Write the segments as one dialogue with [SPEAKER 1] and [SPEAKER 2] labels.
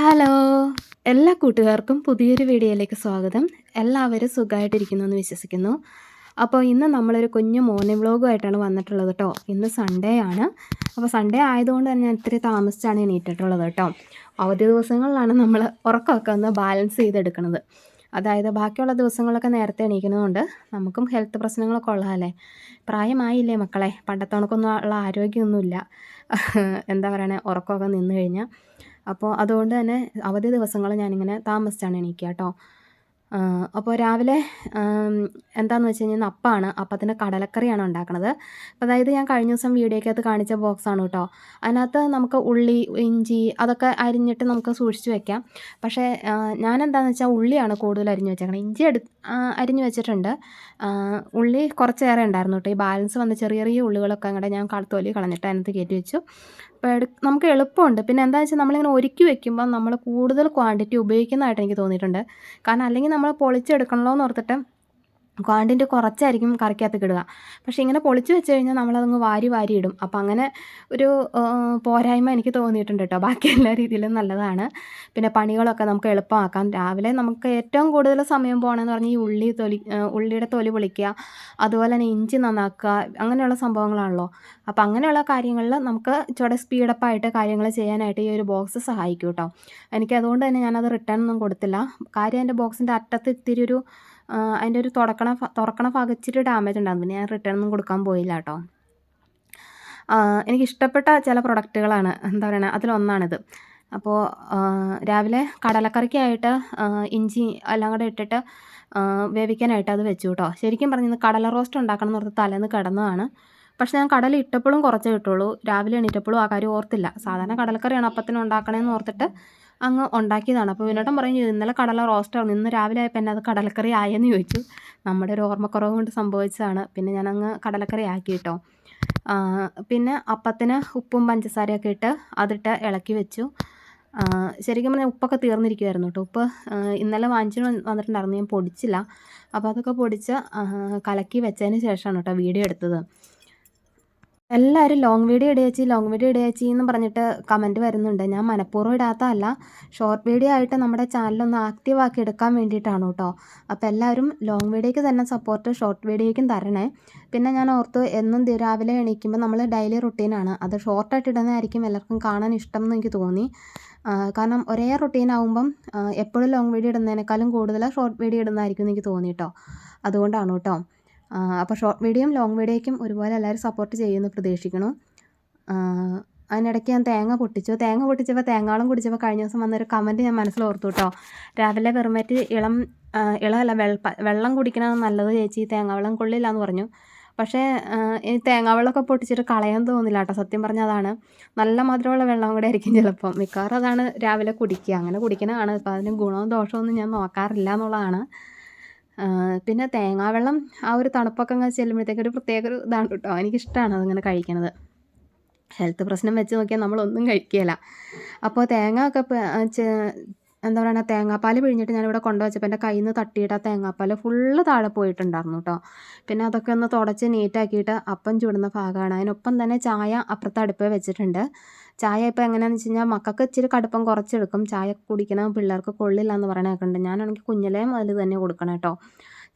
[SPEAKER 1] Hello. എല്ലാ കൂട്ടുകാർക്കും പുതിയൊരു വീഡിയോയിലേക്ക് സ്വാഗതം. എല്ലാവരും സുഖമായിട്ടിരിക്കുന്നു എന്ന് വിശ്വസിക്കുന്നു. അപ്പോൾ ഇന്ന് നമ്മളൊരു കുഞ്ഞു മോർണിംഗ് വ്ളോഗുമായിട്ടാണ് വന്നിട്ടുള്ളത് കേട്ടോ. ഇന്ന് സൺഡേ ആണ്. അപ്പോൾ സൺഡേ ആയതുകൊണ്ട് തന്നെ ഞാൻ ഇത്തിരി താമസിച്ചാണ് എണീറ്റിട്ടുള്ളത് കേട്ടോ. അവധി ദിവസങ്ങളിലാണ് നമ്മൾ ഉറക്കമൊക്കെ ഒന്ന് ബാലൻസ് ചെയ്തെടുക്കുന്നത് അതായത് ബാക്കിയുള്ള ദിവസങ്ങളൊക്കെ നേരത്തെ എണീക്കുന്നതുകൊണ്ട് നമുക്കും ഹെൽത്ത് പ്രശ്നങ്ങളൊക്കെ ഉള്ളതല്ലേ? പ്രായമായില്ലേ മക്കളെ? പണ്ടത്തെ ഉള്ള ആരോഗ്യമൊന്നുമില്ല. എന്താ പറയണേ? ഉറക്കമൊക്കെ നിന്ന് കഴിഞ്ഞാൽ അപ്പോൾ അതുകൊണ്ട് തന്നെ അവധി ദിവസങ്ങൾ ഞാനിങ്ങനെ താമസിച്ചാണ് എണീക്കുക കേട്ടോ. അപ്പോൾ രാവിലെ എന്താണെന്ന് വെച്ച് കഴിഞ്ഞാൽ അപ്പമാണ് അപ്പത്തിന്റെ കടലക്കറിയാണ് ഉണ്ടാക്കുന്നത് അതായത് ഞാൻ കഴിഞ്ഞ ദിവസം വീഡിയോക്കകത്ത് കാണിച്ച ബോക്സാണ് കേട്ടോ. അതിനകത്ത് നമുക്ക് ഉള്ളി ഇഞ്ചി അതൊക്കെ അരിഞ്ഞിട്ട് നമുക്ക് സൂക്ഷിച്ച് വെക്കാം. പക്ഷേ ഞാൻ എന്താണെന്ന് വെച്ചാൽ ഉള്ളിയാണ് കൂടുതൽ അരിഞ്ഞ് വെച്ചേക്കണം ഇഞ്ചി എടു അരിഞ്ഞ് വെച്ചിട്ടുണ്ട്. ഉള്ളി കുറച്ചേറെ ഉണ്ടായിരുന്നു കേട്ടോ. ഈ ബാലൻസ് വന്ന ചെറിയ ചെറിയ ഉള്ളികളൊക്കെ അങ്ങോട്ട് ഞാൻ തൊലി കളഞ്ഞിട്ട് അതിനകത്ത് കയറ്റി വെച്ചു. നമുക്ക് എളുപ്പമുണ്ട്. പിന്നെ എന്താ വെച്ചാൽ നമ്മളിങ്ങനെ ഒരുക്കി വെക്കുമ്പോൾ നമ്മൾ കൂടുതൽ ക്വാണ്ടിറ്റി ഉപയോഗിക്കുന്നതായിട്ട് എനിക്ക് തോന്നിയിട്ടുണ്ട്. കാരണം അല്ലെങ്കിൽ നമ്മൾ പൊളിച്ചെടുക്കണമല്ലോ എന്ന് ഓർത്തിട്ട് ക്വാണ്ടിറ്റി കുറച്ചായിരിക്കും കറിക്കകത്ത് ഇടുക. പക്ഷേ ഇങ്ങനെ പൊളിച്ച് വെച്ച് കഴിഞ്ഞാൽ നമ്മളതങ്ങ് വാരി വാരി ഇടും. അപ്പം അങ്ങനെ ഒരു പോരായ്മ എനിക്ക് തോന്നിയിട്ടുണ്ട് കേട്ടോ ബാക്കി എല്ലാ രീതിയിലും നല്ലതാണ്. പിന്നെ പണികളൊക്കെ നമുക്ക് എളുപ്പമാക്കാം. രാവിലെ നമുക്ക് ഏറ്റവും കൂടുതൽ സമയം പോകണമെന്ന് പറഞ്ഞാൽ ഈ ഉള്ളി തൊലി ഉള്ളിയുടെ തൊലി പൊളിക്കുക. അതുപോലെ തന്നെ ഇഞ്ചി നന്നാക്കുക. അങ്ങനെയുള്ള സംഭവങ്ങളാണല്ലോ. അപ്പോൾ അങ്ങനെയുള്ള കാര്യങ്ങളിൽ നമുക്ക് ചുവടെ സ്പീഡപ്പായിട്ട് കാര്യങ്ങൾ ചെയ്യാനായിട്ട് ഈ ഒരു ബോക്സ് സഹായിക്കും കേട്ടോ എനിക്ക് അതുകൊണ്ട് തന്നെ ഞാനത് റിട്ടേൺ ഒന്നും കൊടുത്തില്ല. കാര്യം എന്റെ ബോക്സിന്റെ അറ്റത്ത് ഇത്തിരി ഒരു അതിന്റെ ഒരു തുറക്കണ തുറക്കണ ഭാഗം ഇച്ചിരി ഡാമേജ് ഉണ്ടാകും പിന്നെ ഞാൻ റിട്ടേൺ ഒന്നും കൊടുക്കാൻ പോയില്ല കേട്ടോ എനിക്കിഷ്ടപ്പെട്ട ചില പ്രൊഡക്റ്റുകളാണ് എന്താ പറയുക അതിലൊന്നാണിത്. അപ്പോൾ രാവിലെ കടലക്കറിക്കായിട്ട് ഇഞ്ചി എല്ലാം കൂടെ ഇട്ടിട്ട് വേവിക്കാനായിട്ട് അത് വെച്ചു കേട്ടോ ശരിക്കും പറഞ്ഞത് കടല റോസ്റ്റ് ഉണ്ടാക്കണം എന്ന് പറഞ്ഞ് തലേന്ന് കിടന്നതാണ്. പക്ഷെ ഞാൻ കടല ഇട്ടപ്പോഴും കുറച്ചേ കിട്ടുള്ളൂ രാവിലെ എണീറ്റപ്പോഴും ആ കാര്യം ഓർത്തില്ല. സാധാരണ കടലക്കറിയാണ് അപ്പത്തിന് ഉണ്ടാക്കണേന്ന് ഓർത്തിട്ട് അങ്ങ് ഉണ്ടാക്കിയതാണ്. അപ്പോൾ വിനോട്ടം പറഞ്ഞു ഇന്നലെ കടല റോസ്റ്റാണ് ഇന്ന് രാവിലെ ആയപ്പോൾ എന്നെ അത് കടലക്കറി ആയെന്ന് ചോദിച്ചു. നമ്മുടെ ഒരു ഓർമ്മക്കുറവ് കൊണ്ട് സംഭവിച്ചതാണ്. പിന്നെ ഞാൻ അങ്ങ് കടലക്കറി ആക്കി കേട്ടോ പിന്നെ അപ്പത്തിന് ഉപ്പും പഞ്ചസാരയൊക്കെ ഇട്ട് അതിട്ട് ഇളക്കി വെച്ചു. ശരിക്കും പറഞ്ഞാൽ ഉപ്പൊക്കെ തീർന്നിരിക്കുമായിരുന്നു കേട്ടോ ഉപ്പ് ഇന്നലെ വാങ്ങിച്ചു വന്നിട്ടുണ്ടായിരുന്നു. ഞാൻ പൊടിച്ചില്ല. അപ്പോൾ അതൊക്കെ പൊടിച്ച് കലക്കി വെച്ചതിന് ശേഷമാണ് കേട്ടോ വീഡിയോ എടുത്തത്. എല്ലാവരും ലോങ് വീഡിയോ ഇടയച്ചി ലോങ് വീഡിയോ ഇടയച്ചി എന്ന് പറഞ്ഞിട്ട് കമന്റ് വരുന്നുണ്ട്. ഞാൻ മനഃപൂർവം ഇടാത്തതല്ല. ഷോർട്ട് വീഡിയോ ആയിട്ട് നമ്മുടെ ചാനലൊന്ന് ആക്റ്റീവ് ആക്കി എടുക്കാൻ വേണ്ടിയിട്ടാണ് കേട്ടോ അപ്പോൾ എല്ലാവരും ലോങ് വീഡിയോയ്ക്ക് തന്നെ സപ്പോർട്ട് ഷോർട്ട് വീഡിയോയ്ക്കും തരണേ. പിന്നെ ഞാൻ ഓർത്തു എന്നും രാവിലെ എണീക്കുമ്പോൾ നമ്മൾ ഡെയിലി റുട്ടീനാണ് അത് ഷോർട്ടായിട്ട് ഇടുന്നതായിരിക്കും എല്ലാവർക്കും കാണാൻ ഇഷ്ടം എന്ന് എനിക്ക് തോന്നി. കാരണം ഒരേ റുട്ടീൻ ആകുമ്പം എപ്പോഴും ലോങ് വീഡിയോ ഇടുന്നതിനേക്കാളും കൂടുതൽ ഷോർട്ട് വീഡിയോ ഇടുന്നതായിരിക്കും എന്ന് എനിക്ക് തോന്നി കേട്ടോ അതുകൊണ്ടാണ് കേട്ടോ അപ്പോൾ ഷോർട്ട് വീഡിയോയും ലോങ് വീഡിയോയ്ക്കും ഒരുപോലെ എല്ലാവരും സപ്പോർട്ട് ചെയ്യുമെന്ന് പ്രതീക്ഷിക്കുന്നു. അതിനിടയ്ക്ക് ഞാൻ തേങ്ങ പൊട്ടിച്ചു. തേങ്ങ പൊട്ടിച്ചപ്പോൾ തേങ്ങാളം കുടിച്ചപ്പോൾ കഴിഞ്ഞ ദിവസം വന്നൊരു കമന്റ് ഞാൻ മനസ്സിൽ ഓർത്തു കേട്ടോ. രാവിലെ വെറുമേറ്റ് ഇളം ഇളമല്ല വെള്ള വെള്ളം കുടിക്കണത് നല്ലത് ചേച്ചി തേങ്ങാവെള്ളം കൊള്ളില്ല എന്ന് പറഞ്ഞു. പക്ഷേ ഈ തേങ്ങാവെള്ളമൊക്കെ പൊട്ടിച്ചിട്ട് കളയാൻ തോന്നില്ല കേട്ടോ. സത്യം പറഞ്ഞാൽ അതാണ്. നല്ല മധുരമുള്ള വെള്ളം കൂടെ ആയിരിക്കും ചിലപ്പം. മിക്കവാറും അതാണ് രാവിലെ കുടിക്കുക. അങ്ങനെ കുടിക്കണതാണ് അപ്പോൾ അതിന് ഗുണവും ദോഷമൊന്നും ഞാൻ നോക്കാറില്ല എന്നുള്ളതാണ്. പിന്നെ തേങ്ങാവെള്ളം ആ ഒരു തണുപ്പൊക്കെ അങ്ങ് ചെല്ലുമ്പോഴത്തേക്ക് ഒരു പ്രത്യേക ഒരു ഇതാണ് കേട്ടോ. എനിക്കിഷ്ടമാണ് അതിങ്ങനെ കഴിക്കണത്. ഹെൽത്ത് പ്രശ്നം വെച്ച് നോക്കിയാൽ നമ്മളൊന്നും കഴിക്കുകയില്ല അപ്പോൾ തേങ്ങ ഒക്കെ എന്താ പറയുക തേങ്ങാപ്പാൽ പിഴിഞ്ഞിട്ട് ഞാനിവിടെ കൊണ്ടുവച്ചപ്പോൾ എന്റെ കയ്യിൽ നിന്ന് തട്ടിയിട്ട് ആ തേങ്ങാപ്പാൽ ഫുള്ള് താഴെ പോയിട്ടുണ്ടായിരുന്നു കേട്ടോ. പിന്നെ അതൊക്കെ ഒന്ന് തുടച്ച് നീറ്റാക്കിയിട്ട് അപ്പം ചൂടുന്ന ഭാഗമാണ്. അതിനൊപ്പം തന്നെ ചായ അപ്പുറത്തെ അടുപ്പ് വെച്ചിട്ടുണ്ട്. ചായ ഇപ്പോൾ എങ്ങനെയാണെന്ന് വെച്ച് കഴിഞ്ഞാൽ മക്കൾക്ക് ഇച്ചിരി കടുപ്പം കുറച്ചെടുക്കും. ചായ കുടിക്കണം പിള്ളേർക്ക് കൊള്ളില്ല എന്ന് പറയണ കേൾക്കുന്നുണ്ട് ഞാനാണെങ്കിൽ കുഞ്ഞിലേ മുതൽ തന്നെ കൊടുക്കണം കേട്ടോ.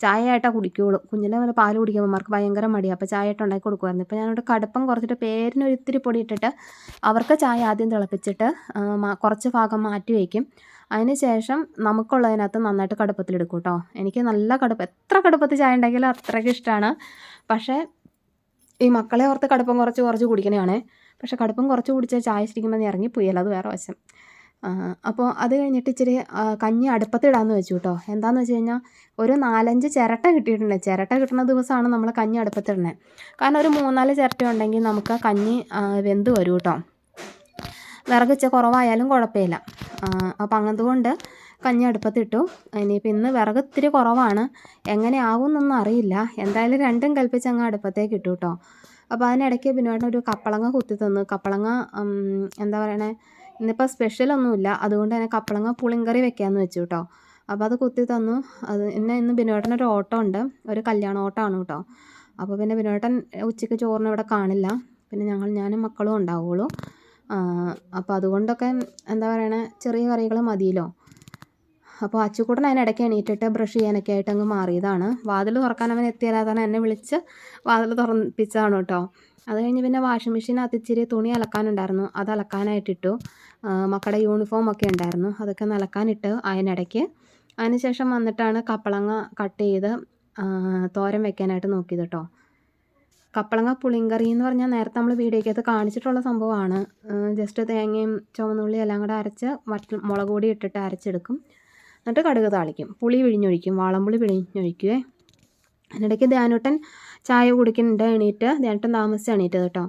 [SPEAKER 1] ചായ ആയിട്ടാ കുടിക്കുകയുള്ളൂ കുഞ്ഞിലെ മുതൽ പാൽ കുടിക്കുമ്പോൾ അവർക്ക് ഭയങ്കര മടിയാണ് അപ്പോൾ ചായ ആയിട്ട് ഉണ്ടാക്കി കൊടുക്കുമായിരുന്നു ഇപ്പോൾ ഞാനവിടെ കടുപ്പം കുറച്ചിട്ട് പേരിന് ഒരു ഇത്തിരി പൊടി ഇട്ടിട്ട് അവർക്ക് ചായ ആദ്യം തിളപ്പിച്ചിട്ട് കുറച്ച് ഭാഗം മാറ്റി വയ്ക്കും അതിന് ശേഷം നമുക്കുള്ളതിനകത്ത് നന്നായിട്ട് കടുപ്പത്തിലെടുക്കും കേട്ടോ. എനിക്ക് നല്ല കടുപ്പം എത്ര കടുപ്പത്തിൽ ചായ ഉണ്ടാക്കിയാലും അത്രയ്ക്ക് ഇഷ്ടമാണ് പക്ഷേ ഈ മക്കളെ ഓർത്ത് കടുപ്പം കുറച്ച് കുറച്ച് കുടിക്കണതാണ് പക്ഷേ കടുപ്പം കുറച്ച് കുടിച്ചാൽ ചായ ശരിക്കും ഇറങ്ങിപ്പോയല്ലോ അത് വേറെ വശം. അപ്പോൾ അത് കഴിഞ്ഞിട്ട് ഇച്ചിരി കഞ്ഞി അടുപ്പത്തിടാന്ന് വെച്ചു കേട്ടോ. എന്താണെന്ന് വെച്ച് കഴിഞ്ഞാൽ ഒരു നാലഞ്ച് ചിരട്ട കിട്ടിയിട്ടുണ്ട്. ചിരട്ട കിട്ടുന്ന ദിവസമാണ് നമ്മൾ കഞ്ഞി അടുപ്പത്തിടുന്നത് കാരണം ഒരു മൂന്നാൽ ചിരട്ട ഉണ്ടെങ്കിൽ നമുക്ക് കഞ്ഞി വെന്ത് വരും കേട്ടോ. വിറകിച്ച കുറവായാലും കുഴപ്പമില്ല. അപ്പം അങ്ങനതുകൊണ്ട് കഞ്ഞി അടുപ്പത്തിട്ടു ഇനിയിപ്പോൾ ഇന്ന് വിറക് ഇത്തിരി കുറവാണ്. എങ്ങനെയാവും എന്നൊന്നും അറിയില്ല. എന്തായാലും രണ്ടും കൽപ്പിച്ച് അങ്ങ് അടുപ്പത്തേക്ക് ഇട്ടു കേട്ടോ. അപ്പോൾ അതിനിടയ്ക്ക് ബിനുവേട്ടൻ ഒരു കപ്പളങ്ങ കുത്തി തന്നു. കപ്പളങ്ങ എന്താ പറയണേ ഇന്നിപ്പോൾ സ്പെഷ്യലൊന്നുമില്ല അതുകൊണ്ട് തന്നെ കപ്പളങ്ങ പുളിങ്കറി വെക്കാമെന്ന് വെച്ചു കേട്ടോ അപ്പോൾ അത് കുത്തി തന്നു. അത് പിന്നെ ഇന്ന് ബിനുവേട്ടനൊരു ഓട്ടം ഉണ്ട്. ഒരു കല്യാണ ഓട്ടമാണ് കേട്ടോ അപ്പോൾ പിന്നെ ബിനുവേട്ടൻ ഉച്ചയ്ക്ക് ചോറിന് ഇവിടെ കാണില്ല. പിന്നെ ഞങ്ങൾ ഞാനും മക്കളും ഉണ്ടാവുള്ളൂ. അപ്പോൾ അതുകൊണ്ടൊക്കെ എന്താ പറയണേ ചെറിയ കറികൾ മതിയല്ലോ. അപ്പോൾ അച്ചുകൂട്ടൻ അതിനിടയ്ക്ക് എണീറ്റിട്ട് ബ്രഷ് ചെയ്യാനൊക്കെ ആയിട്ട് അങ്ങ് മാറിയതാണ്. വാതിൽ തുറക്കാൻ അവൻ എത്തിയാലാതാണ് എന്നെ വിളിച്ച് വാതിൽ തുറപ്പിച്ചതാണ് കേട്ടോ. അത് കഴിഞ്ഞ് പിന്നെ വാഷിംഗ് മെഷീനകത്ത് ഇച്ചിരി തുണി അലക്കാനുണ്ടായിരുന്നു. അത് അലക്കാനായിട്ടിട്ടു മക്കളുടെ യൂണിഫോം ഒക്കെ ഉണ്ടായിരുന്നു. അതൊക്കെ ഒന്ന് അലക്കാനിട്ട് അതിനിടയ്ക്ക് അതിനുശേഷം വന്നിട്ടാണ് കപ്പളങ്ങ കട്ട് ചെയ്ത് തോരൻ വെക്കാനായിട്ട് നോക്കിയത് കേട്ടോ. കപ്പളങ്ങ പുളിങ്കറി എന്ന് പറഞ്ഞാൽ നേരത്തെ നമ്മൾ വീഡിയോക്കകത്ത് കാണിച്ചിട്ടുള്ള സംഭവമാണ്. ജസ്റ്റ് തേങ്ങയും ചുവന്നുള്ളി എല്ലാം കൂടെ അരച്ച് വട്ട മുളക് പൊടി ഇട്ടിട്ട് അരച്ചെടുക്കും. എന്നിട്ട് കടുക് താളിക്കും. പുളി പിഴിഞ്ഞൊഴിക്കും വാളംപുളി പിഴിഞ്ഞൊഴിക്കുവേ അതിനിടയ്ക്ക് ധ്യാനൂട്ടൻ ചായ കുടിക്കുന്നുണ്ട്. എണീറ്റ് ധ്യാനൂട്ടൻ താമസിച്ച് എണീറ്റത് കേട്ടോ.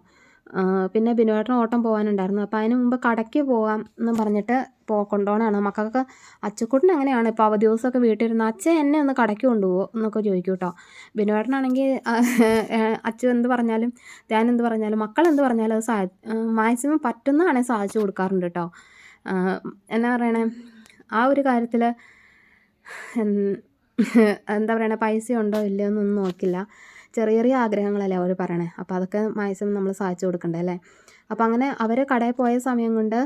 [SPEAKER 1] പിന്നെ ബിനുവേട്ടൻ ഓട്ടം പോകാനുണ്ടായിരുന്നു. അപ്പോൾ അതിന് മുമ്പ് കടയ്ക്ക് പോകാം എന്ന് പറഞ്ഞിട്ട് പോ കൊണ്ടുപോകണമാണ് മക്കൾക്ക് അച്ചുക്കുട്ടൻ അങ്ങനെയാണ്. ഇപ്പോൾ അവധി ദിവസമൊക്കെ വീട്ടിലിരുന്ന് അച്ഛൻ എന്നെ ഒന്ന് കടയ്ക്ക് കൊണ്ടുപോകുമോ എന്നൊക്കെ ചോദിക്കും കേട്ടോ. ബിനുവേട്ടനാണെങ്കിൽ അച്ഛൻ എന്ത് പറഞ്ഞാലും ധ്യാൻ എന്ത് പറഞ്ഞാലും മക്കൾ എന്ത് പറഞ്ഞാലും അത് സാ മാക്സിമം പറ്റുന്നതാണെങ്കിൽ സാധിച്ചു കൊടുക്കാറുണ്ട് കേട്ടോ. എന്നാ പറയണേ? ആ ഒരു കാര്യത്തിൽ എന്താ പറയണേ പൈസ ഉണ്ടോ ഇല്ലയോ എന്നൊന്നും നോക്കില്ല. ചെറിയ ചെറിയ ആഗ്രഹങ്ങളല്ലേ അവർ പറയണേ. അപ്പോൾ അതൊക്കെ മാക്സിമം നമ്മൾ സാധിച്ചു കൊടുക്കണ്ടേ അല്ലേ? അപ്പോൾ അങ്ങനെ അവർ കടയിൽ പോയ സമയം കൊണ്ട്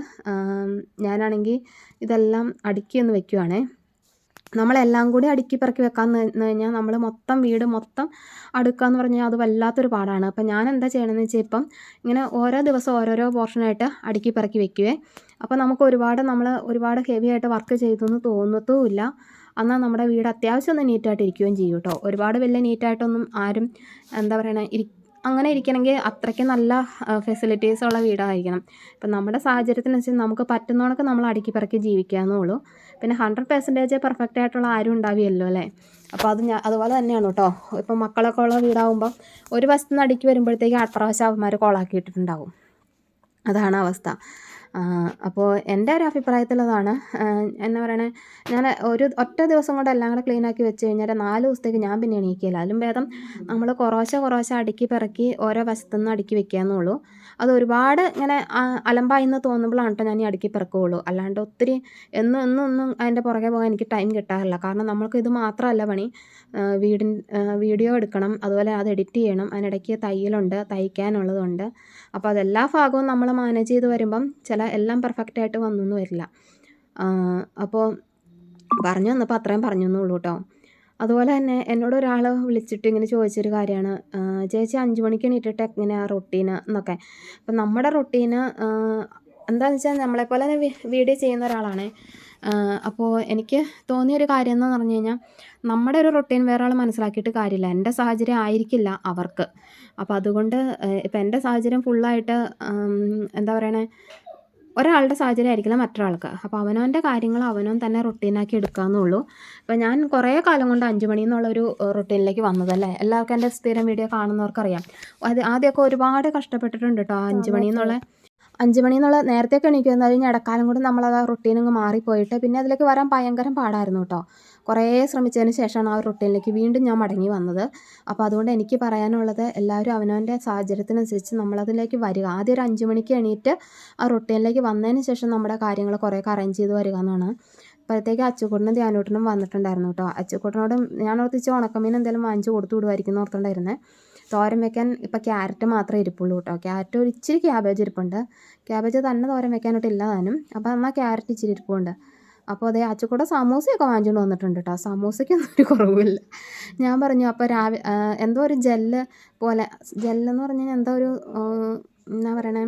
[SPEAKER 1] ഞാനാണെങ്കിൽ ഇതെല്ലാം അടുക്കി ഒന്ന് വെക്കുവാണേ. നമ്മളെല്ലാം കൂടി അടുക്കി പെറുക്കി വെക്കാൻ നിന്ന് കഴിഞ്ഞാൽ നമ്മൾ മൊത്തം വീട് മൊത്തം അടുക്കുക എന്ന് പറഞ്ഞാൽ അത് വല്ലാത്തൊരു പാടാണ്. അപ്പം ഞാൻ എന്താ ചെയ്യണമെന്ന് വെച്ചാൽ ഇപ്പം ഇങ്ങനെ ഓരോ ദിവസം ഓരോരോ പോർഷനായിട്ട് അടുക്കി പെറുക്കി വെക്കുവേ. അപ്പോൾ നമുക്ക് ഒരുപാട് നമ്മൾ ഒരുപാട് ഹെവി ആയിട്ട് വർക്ക് ചെയ്തെന്ന് തോന്നത്തുമില്ല. എന്നാൽ നമ്മുടെ വീട് അത്യാവശ്യം ഒന്ന് നീറ്റായിട്ട് ഇരിക്കുകയും ചെയ്യും കേട്ടോ ഒരുപാട് വലിയ നീറ്റായിട്ടൊന്നും ആരും എന്താ പറയണേ ഇരി അങ്ങനെ ഇരിക്കണമെങ്കിൽ അത്രയ്ക്ക് നല്ല ഫെസിലിറ്റീസ് ഉള്ള വീടായിരിക്കണം. ഇപ്പം നമ്മുടെ സാഹചര്യത്തിനനുസരിച്ച് നമുക്ക് പറ്റുന്നതൊക്കെ നമ്മൾ അടുക്കി പറക്കി ജീവിക്കാമെന്നുള്ളൂ പിന്നെ ഹൺഡ്രഡ് പെർസെന്റേജ് പെർഫെക്റ്റ് ആയിട്ടുള്ള ആരും ഉണ്ടാവുകയല്ലോ അല്ലേ? അപ്പോൾ അത് ഞാൻ അതുപോലെ തന്നെയാണ് കേട്ടോ. ഇപ്പം മക്കളൊക്കെ ഉള്ള വീടാകുമ്പോൾ ഒരു വശത്തുനിന്ന് അടുക്കി വരുമ്പോഴത്തേക്ക് അപ്രാവശ്യം പ്രാവശ്യം അവന്മാർ കോളാക്കിയിട്ടുണ്ടാവും അതാണ് അവസ്ഥ. അപ്പോൾ എന്റെ ഒരു അഭിപ്രായത്തിലതാണ് എന്നാ പറയണേ ഞാൻ ഒരു ഒറ്റ ദിവസം കൊണ്ട് എല്ലാം കൂടെ ക്ലീൻ ആക്കി വെച്ച് കഴിഞ്ഞാൽ നാല് ദിവസത്തേക്ക് ഞാൻ പിന്നെ എണീക്കില്ല അതിലും ഭേദം നമ്മൾ കുറേശ്ശെ കുറേശ്ശെ അടുക്കി പിറക്കി ഓരോ വശത്തുനിന്ന് അടുക്കി വെക്കാമെന്നുള്ളൂ അത് ഒരുപാട് ഇങ്ങനെ അലമ്പായി എന്ന് തോന്നുമ്പോഴാണ് കേട്ടോ ഞാൻ ഈ അടുക്കി പിറക്കുകയുള്ളൂ അല്ലാണ്ട് ഒത്തിരി എന്നും എന്നും ഒന്നും അതിന്റെ പുറകെ പോകാൻ എനിക്ക് ടൈം കിട്ടാറില്ല. കാരണം നമ്മൾക്ക് ഇത് മാത്രമല്ല പണി. വീടിൻ വീഡിയോ എടുക്കണം അതുപോലെ അത് എഡിറ്റ് ചെയ്യണം അതിനിടയ്ക്ക് തയ്യലുണ്ട് തയ്ക്കാനുള്ളതുണ്ട്. അപ്പോൾ അതെല്ലാ ഭാഗവും നമ്മൾ മാനേജ് ചെയ്ത് വരുമ്പം ചില എല്ലാം പെർഫെക്റ്റ് ആയിട്ട് വന്നൊന്നും വരില്ല. അപ്പോൾ പറഞ്ഞു വന്നപ്പോൾ അത്രയും പറഞ്ഞു എന്നുള്ളൂ കേട്ടോ അതുപോലെ തന്നെ എന്നോട് ഒരാൾ വിളിച്ചിട്ട് ഇങ്ങനെ ചോദിച്ചൊരു കാര്യമാണ്. ചേച്ചി അഞ്ച് മണിക്ക് എണീറ്റിട്ട് എങ്ങനെയാണ് റൊട്ടീന് എന്നൊക്കെ? അപ്പം നമ്മുടെ റൊട്ടീന് എന്താണെന്ന് വെച്ചാൽ നമ്മളെപ്പോലെ തന്നെ വീഡിയോ ചെയ്യുന്ന ഒരാളാണ്. അപ്പോൾ എനിക്ക് തോന്നിയൊരു കാര്യം എന്ന് പറഞ്ഞു കഴിഞ്ഞാൽ നമ്മുടെ ഒരു റൊട്ടീൻ വേറെ ആൾ മനസ്സിലാക്കിയിട്ട് കാര്യമില്ല. എന്റെ സാഹചര്യം ആയിരിക്കില്ല അവർക്ക്. അപ്പോൾ അതുകൊണ്ട് ഇപ്പം എന്റെ സാഹചര്യം ഫുള്ളായിട്ട് എന്താ പറയണേ ഒരാളുടെ സാഹചര്യം ആയിരിക്കില്ല മറ്റൊരാൾക്ക്. അപ്പോൾ അവനവന്റെ കാര്യങ്ങൾ അവനവൻ തന്നെ റൊട്ടീനാക്കി എടുക്കാമെന്നുള്ളൂ അപ്പോൾ ഞാൻ കുറേ കാലം കൊണ്ട് അഞ്ച് മണി എന്നുള്ളൊരു റൊട്ടീനിലേക്ക് വന്നതല്ലേ? എല്ലാവർക്കും എന്റെ സ്ഥിരം വീഡിയോ കാണുന്നവർക്കറിയാം. അത് ആദ്യമൊക്കെ ഒരുപാട് കഷ്ടപ്പെട്ടിട്ടുണ്ട് കേട്ടോ അഞ്ച് മണി എന്നുള്ള അഞ്ച് മണി എന്നുള്ള നേരത്തെയൊക്കെ എണീക്കുമായിരുന്നു അത് കഴിഞ്ഞ് ഇടക്കാലം കൊണ്ട് നമ്മളത് ആ റൊട്ടീൻ അങ്ങ് മാറിപ്പോയിട്ട് പിന്നെ അതിലേക്ക് വരാൻ ഭയങ്കര പാടായിരുന്നു കേട്ടോ കുറേ ശ്രമിച്ചതിന് ശേഷമാണ് ആ റൊട്ടീനിലേക്ക് വീണ്ടും ഞാൻ മടങ്ങി വന്നത്. അപ്പോൾ അതുകൊണ്ട് എനിക്ക് പറയാനുള്ളത് എല്ലാവരും അവനവന്റെ സാഹചര്യത്തിനനുസരിച്ച് നമ്മളതിലേക്ക് വരിക. ആദ്യം ഒരു അഞ്ച് മണിക്ക് എണീറ്റ് ആ റൊട്ടീനിലേക്ക് വന്നതിന് ശേഷം നമ്മുടെ കാര്യങ്ങൾ കുറേയൊക്കെ അറേഞ്ച് ചെയ്ത് വരിക എന്നാണ്. അപ്പോഴത്തേക്ക് അച്ചുകൂട്ടനും ധ്യാനൂട്ടനും വന്നിട്ടുണ്ടായിരുന്നു കേട്ടോ അച്ചുക്കുട്ടനോട് ഞാൻ ഓർത്തിച്ച് ഉണക്കമീൻ എന്തെങ്കിലും വാങ്ങിച്ച് കൊടുത്തു വിടുമായിരിക്കും എന്ന് ഓർത്തുണ്ടായിരുന്നേ തോരൻ വെക്കാൻ ഇപ്പം ക്യാരറ്റ് മാത്രമേ ഇരിപ്പുള്ളൂ കേട്ടോ. ക്യാരറ്റ് ഒരു ഇച്ചിരി ക്യാബേജ് ഇരിപ്പുണ്ട്. ക്യാബേജ് തന്നെ തോരൻ വെക്കാനായിട്ട് ഇല്ല താനും. അപ്പോൾ എന്നാൽ ക്യാരറ്റ് ഇച്ചിരി ഇരിപ്പുണ്ട്. അപ്പോൾ അതേ അച്ചക്കൂടെ സമൂസയൊക്കെ വാങ്ങിച്ചുകൊണ്ട് വന്നിട്ടുണ്ട് കേട്ടോ. സമൂസയ്ക്കൊന്നും ഒരു കുറവില്ല ഞാൻ പറഞ്ഞു അപ്പോൾ രാവിലെ എന്തോ ഒരു ജെല്ല് പോലെ ജെല്ലെന്ന് പറഞ്ഞാൽ എന്തോ ഒരു എന്നാ പറയണേ?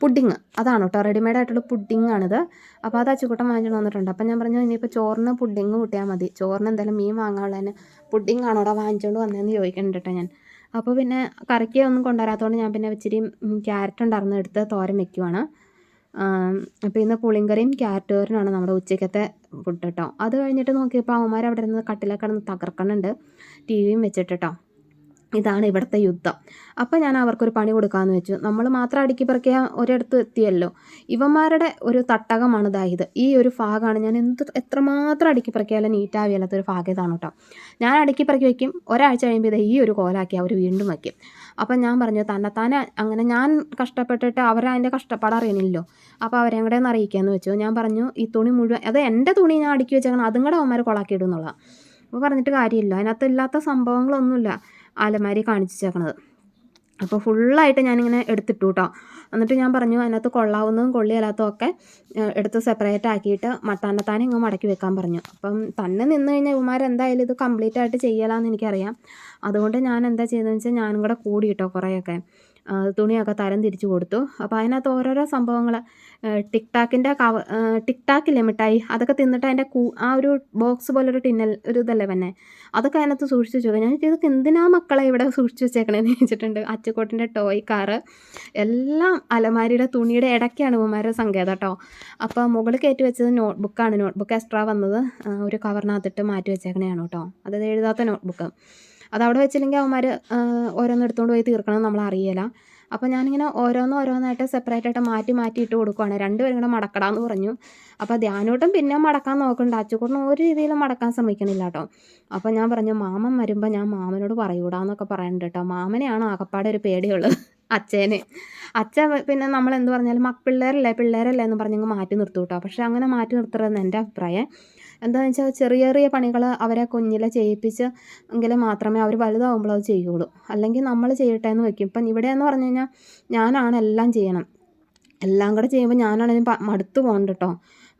[SPEAKER 1] പുഡിങ്. അതാണ് കേട്ടോ റെഡിമെയ്ഡ് ആയിട്ടുള്ള പുഡിങ് ആണിത്. അപ്പോൾ അത് അച്ചുകൂട്ടം വാങ്ങിച്ചു വന്നിട്ടുണ്ട്. അപ്പോൾ ഞാൻ പറഞ്ഞു ഇനിയിപ്പോൾ ചോറിന് പുഡിങ് കൂട്ടിയാൽ മതി. ചോറിന് എന്തായാലും മീൻ വാങ്ങാനുള്ളതിന് പുഡിങ് ആണോ അവിടെ വാങ്ങിച്ചുകൊണ്ട് വന്നതെന്ന് ചോദിക്കുന്നുണ്ട് കേട്ടോ ഞാൻ. അപ്പോൾ പിന്നെ കറിക്ക് ഒന്നും കൊണ്ടുവരാത്തതുകൊണ്ട് ഞാൻ പിന്നെ ഇച്ചിരി ക്യാരറ്റ് ഉണ്ടായിരുന്നു എടുത്ത് തോരൻ വെക്കുവാണ്. അപ്പോൾ ഇന്ന് പുളിങ്കറിയും ക്യാരറ്റ് തോരനാണ് നമ്മുടെ ഉച്ചയ്ക്കത്തെ ഫുഡ് കേട്ടോ അത് കഴിഞ്ഞിട്ട് നോക്കിയപ്പോൾ അവന്മാർ അവിടെ ഇരുന്ന് കട്ടിലൊക്കെ കിടന്ന് തകർക്കണുണ്ട്. ടി വിയും വെച്ചിട്ട് കേട്ടോ ഇതാണ് ഇവിടുത്തെ യുദ്ധം. അപ്പോൾ ഞാൻ അവർക്കൊരു പണി കൊടുക്കാമെന്ന് വെച്ചു. നമ്മൾ മാത്രം അടുക്കി പറക്കിയാൽ ഒരിടത്ത് എത്തിയല്ലോ. ഇവന്മാരുടെ ഒരു തട്ടകമാണ് ഇതായത് ഈ ഒരു ഭാഗമാണ് ഞാൻ എന്ത് എത്രമാത്രം അടുക്കി പറക്കിയാലും നീറ്റാവിയല്ലാത്ത ഒരു ഭാഗം ഇതാണ് കേട്ടോ. ഞാൻ അടുക്കി പറക്കി വയ്ക്കും ഒരാഴ്ച കഴിയുമ്പോൾ ഇത് ഈ ഒരു കോലാക്കി അവർ വീണ്ടും വയ്ക്കും അപ്പം ഞാൻ പറഞ്ഞു തന്നെ തന്നെ അങ്ങനെ ഞാൻ കഷ്ടപ്പെട്ടിട്ട് അവർ അതിന്റെ കഷ്ടപ്പാട് അറിയണില്ലോ അപ്പോൾ അവരെ കൂടെ ഒന്ന് അറിയിക്കാമെന്ന് വെച്ചു. ഞാൻ പറഞ്ഞു ഈ തുണി മുഴുവൻ അത് എന്റെ തുണി ഞാൻ അടുക്കി വെച്ചേക്കണം അതും കൂടെ അവന്മാർ കൊളാക്കി ഇടുന്നുള്ളതാണ് അപ്പോൾ പറഞ്ഞിട്ട് കാര്യമില്ല. അതിനകത്ത് ഇല്ലാത്ത സംഭവങ്ങളൊന്നുമില്ല. അലമാരി കാണിച്ചു ചേക്കണത് അപ്പോൾ ഫുള്ളായിട്ട് ഞാനിങ്ങനെ എടുത്തിട്ടു കേട്ടോ എന്നിട്ട് ഞാൻ പറഞ്ഞു അതിനകത്ത് കൊള്ളാവുന്നതും കൊള്ളിയല്ലാത്തതും ഒക്കെ എടുത്ത് സെപ്പറേറ്റ് ആക്കിയിട്ട് തന്നെത്താനെ ഇങ്ങ് മടക്കി വെക്കാൻ പറഞ്ഞു. അപ്പം തന്നെ നിന്ന് കഴിഞ്ഞാൽ ഇവന്മാർ എന്തായാലും ഇത് കംപ്ലീറ്റ് ആയിട്ട് ചെയ്യലാന്ന് എനിക്കറിയാം. അതുകൊണ്ട് ഞാൻ എന്താ ചെയ്തതെന്ന് വെച്ചാൽ ഞാനും കൂടെ കൂടി കേട്ടോ കുറേയൊക്കെ. തുണിയൊക്കെ തരം തിരിച്ചു കൊടുത്തു. അപ്പോൾ അതിനകത്ത് ഓരോരോ സംഭവങ്ങൾ ടിക് ടാക്കിന്റെ കവ ടിക് മിഠായി? അതൊക്കെ തിന്നിട്ട് അതിന്റെ കൂ ആ ഒരു ബോക്സ് പോലൊരു ടിന്നൽ ഒരു ഇതല്ലേ പിന്നെ അതൊക്കെ അതിനകത്ത് സൂക്ഷിച്ച് വെച്ചു. ഞാൻ ഇതൊക്കെ എന്തിനാ മക്കളെ ഇവിടെ സൂക്ഷിച്ച് വെച്ചേക്കണേന്ന് ചോദിച്ചിട്ടുണ്ട്. അച്ചക്കോട്ടിന്റെ ടോയ് കാറ് എല്ലാം അലമാരിയുടെ തുണിയുടെ ഇടയ്ക്കാണ് ഉമ്മമാരുടെ സങ്കേതം കേട്ടോ. അപ്പോൾ മുകളിൽ കയറ്റി വെച്ചത് നോട്ട് ബുക്കാണ് നോട്ട് ബുക്ക് എക്സ്ട്രാ വന്നത് ഒരു കവറിനകത്തിട്ട് മാറ്റി വെച്ചേക്കണേയാണ് കേട്ടോ. അതായത് എഴുതാത്ത നോട്ട് ബുക്ക് അതവിടെ വെച്ചില്ലെങ്കിൽ അവന്മാർ ഓരോന്ന് എടുത്തുകൊണ്ട് പോയി തീർക്കണം നമ്മൾ അറിയില്ല അപ്പോൾ ഞാനിങ്ങനെ ഓരോന്ന് ഓരോന്നായിട്ട് സെപ്പറേറ്റ് ആയിട്ട് മാറ്റി മാറ്റി ഇട്ട് കൊടുക്കുവാണ് രണ്ടുപേരും കൂടെ മടക്കടാന്ന് പറഞ്ഞു. അപ്പോൾ ധ്യാനോട്ടും പിന്നെ മടക്കാൻ നോക്കുന്നുണ്ട് അച്ചുകൂട്ടിന് ഒരു രീതിയിലും മടക്കാൻ ശ്രമിക്കണില്ല കേട്ടോ അപ്പോൾ ഞാൻ പറഞ്ഞു മാമൻ വരുമ്പോൾ ഞാൻ മാമനോട് പറയൂടാന്നൊക്കെ പറയണ്ട കേട്ടോ മാമനെയാണ് ആകപ്പാടെ ഒരു പേടിയുള്ളത് അച്ഛനെ. അച്ഛൻ പിന്നെ നമ്മൾ എന്ത് പറഞ്ഞാലും മക്ക പിള്ളേരല്ലേ പിള്ളേരല്ലേ എന്ന് പറഞ്ഞങ്ങ് മാറ്റി നിർത്തൂട്ടോ പക്ഷേ അങ്ങനെ മാറ്റി നിർത്തരുതെന്ന് എന്റെ അഭിപ്രായം. എന്താണെന്ന് വെച്ചാൽ ചെറിയ ചെറിയ പണികൾ അവരെ കുഞ്ഞിലെ ചെയ്യിപ്പിച്ച് എങ്കിൽ മാത്രമേ അവർ വലുതാവുമ്പോൾ അത് ചെയ്യുള്ളൂ. അല്ലെങ്കിൽ നമ്മൾ ചെയ്യട്ടെ എന്ന് വെക്കും. ഇപ്പം ഇവിടെയെന്ന് പറഞ്ഞു കഴിഞ്ഞാൽ ഞാനാണ് എല്ലാം ചെയ്യണം. എല്ലാം കൂടെ ചെയ്യുമ്പോൾ ഞാനാണ് മടുത്തു പോകുന്നുണ്ട് കേട്ടോ.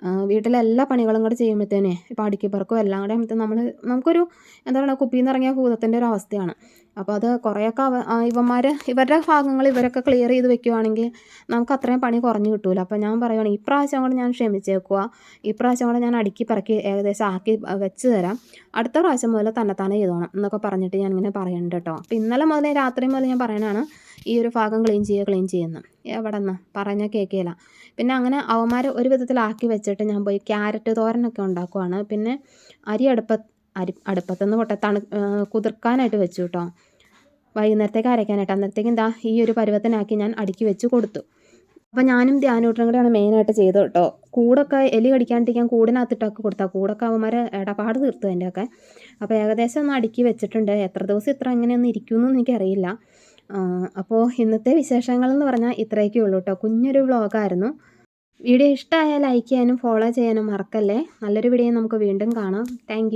[SPEAKER 1] വീട്ടിലെ എല്ലാ പണികളും കൂടെ ചെയ്യുമ്പോഴത്തേനെ ഇപ്പോൾ അടുക്കിപ്പറക്കും എല്ലാം കൂടെ നമ്മൾ നമുക്കൊരു എന്താ പറയുക കുപ്പിയിൽ നിന്ന് ഇറങ്ങിയ ഭൂതത്തിന്റെ ഒരു അവസ്ഥയാണ്. അപ്പോൾ അത് കുറേയൊക്കെ അവ ഇവന്മാർ ഇവരുടെ ഭാഗങ്ങൾ ഇവരൊക്കെ ക്ലിയർ ചെയ്ത് വെക്കുവാണെങ്കിൽ നമുക്ക് അത്രയും പണി കുറഞ്ഞു കിട്ടൂല. അപ്പോൾ ഞാൻ പറയുകയാണ് പ്രാവശ്യം കൂടെ ഞാൻ ക്ഷമിച്ചേക്കുക. ഈ പ്രാവശ്യം കൂടെ ഞാൻ അടുക്കി പറക്കി ഏകദേശം ആക്കി വെച്ച് തരാം. അടുത്ത പ്രാവശ്യം മുതൽ തന്നെത്താനെ ചെയ്തോണം എന്നൊക്കെ പറഞ്ഞിട്ട് ഞാൻ ഇങ്ങനെ പറയുന്നുണ്ട് കേട്ടോ. അപ്പോൾ ഇന്നലെ മുതൽ രാത്രി മുതൽ ഞാൻ പറയണതാണ് ഈ ഒരു ഭാഗം ക്ലീൻ ചെയ്യുക ക്ലീൻ ചെയ്യുന്നു. എവിടെ നിന്ന്? പറഞ്ഞാൽ കേൾക്കില്ല പിന്നെ അങ്ങനെ അവന്മാരെ ഒരു വിധത്തിലാക്കി വെച്ചിട്ട് ഞാൻ പോയി ക്യാരറ്റ് തോരനൊക്കെ ഉണ്ടാക്കുവാണ്. പിന്നെ അരി അടുപ്പ അരി അടുപ്പത്തുനിന്ന് പൊട്ട തണു കുതിർക്കാനായിട്ട് വെച്ചു കേട്ടോ വൈകുന്നേരത്തേക്ക് അരയ്ക്കാനായിട്ട്. അന്നേരത്തേക്ക് എന്താ ഈ ഒരു പരുവത്തിനാക്കി ഞാൻ അടുക്കി വെച്ച് കൊടുത്തു. അപ്പോൾ ഞാനും ധ്യാനൂട്ടനും കൂടെയാണ് മെയിനായിട്ട് ചെയ്തത് കേട്ടോ കൂടൊക്കെ എലി കടിക്കാണ്ടിരിക്കാൻ കൂടിനകത്തിട്ടൊക്കെ കൊടുത്താൽ കൂടൊക്കെ അവന്മാർ ഇടപാട് തീർത്തു അതിന്റെയൊക്കെ അപ്പോൾ ഏകദേശം ഒന്ന് അടുക്കി വെച്ചിട്ടുണ്ട്. എത്ര ദിവസം ഇത്ര എങ്ങനെയൊന്നും ഇരിക്കുമെന്നൊന്നും എനിക്കറിയില്ല. അപ്പോൾ ഇന്നത്തെ വിശേഷങ്ങൾ എന്ന് പറഞ്ഞാൽ ഇത്രയൊക്കെ ഉള്ളൂ കേട്ടോ കുഞ്ഞൊരു വ്ളോഗായിരുന്നു വീഡിയോ ഇഷ്ടമായാൽ ലൈക്ക് ചെയ്യാനും ഫോളോ ചെയ്യാനും മറക്കല്ലേ. നല്ലൊരു വീഡിയോ നമുക്ക് വീണ്ടും കാണാം. താങ്ക്